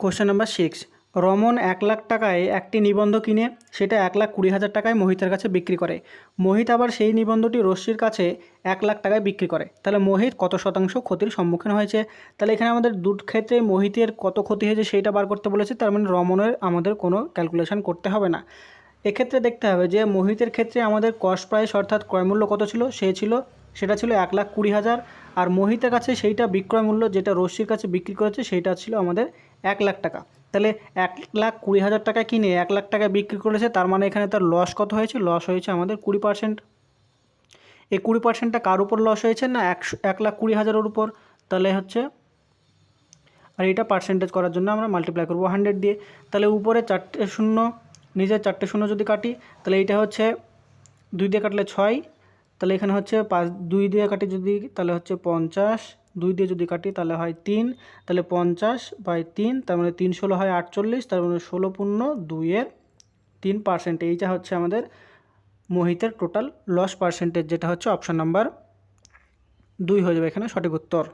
Question number six Raman এক লাখ টাকায় একটি নিবন্ধ কিনে, সেটা এক লাখ কুড়ি হাজার টাকায় মোহিতের কাছে বিক্রি করে। মোহিত আবার সেই নিবন্ধটি রশ্মির কাছে এক লাখ টাকায় বিক্রি করে। তাহলে মোহিত কত শতাংশ ক্ষতির সম্মুখীন হয়েছে? তাহলে এখানে আমাদের দু ক্ষেত্রে মোহিতের কত ক্ষতি হয়েছে সেইটা বার করতে বলেছে, তার মানে রমনের আমাদের কোনো ক্যালকুলেশন করতে হবে না। এক্ষেত্রে দেখতে হবে যে মোহিতের ক্ষেত্রে আমাদের কস্ট প্রাইস অর্থাৎ ক্রয়মূল্য কত ছিল? সে ছিল সেটা ছিল এক লাখ কুড়ি হাজার। আর মোহিতের কাছে সেইটা বিক্রয় মূল্য যেটা রশ্মির কাছে বিক্রি করেছে, সেইটা ছিল আমাদের এক লাখ টাকা। তাহলে এক লাখ কুড়ি হাজার টাকা কিনে এক লাখ টাকা বিক্রি করেছে? তার মানে এখানে তার লস কত হয়েছে? লস হয়েছে আমাদের কুড়ি পার্সেন্ট এই কুড়ি পার্সেন্টটা কার উপর লস হয়েছে না একশো, এক লাখ কুড়ি হাজারের উপর? তাহলে হচ্ছে, আর এটা পার্সেন্টেজ করার জন্য আমরা মাল্টিপ্লাই করব হান্ড্রেড দিয়ে। তাহলে উপরে চারটে শূন্য নিজের চারটে শূন্য যদি কাটি, তাহলে এইটা হচ্ছে দুই দিয়ে কাটলে ছয় তাহলে এখানে হচ্ছে পাঁচ, দুই দিয়ে কাটি যদি, তাহলে হচ্ছে পঞ্চাশ, দুই দিয়ে যদি কাটি তাহলে হয় তিন, তাহলে পঞ্চাশ বাই তিন, তার মানে তিন ষোলো হয় আটচল্লিশ, তার মানে ষোলো পূর্ণ দুইয়ের তিন পার্সেন্ট এইটা হচ্ছে আমাদের মোহিতের টোটাল লস পার্সেন্টেজ যেটা হচ্ছে অপশান নাম্বার দুই হয়ে যাবে এখানে সঠিক উত্তর।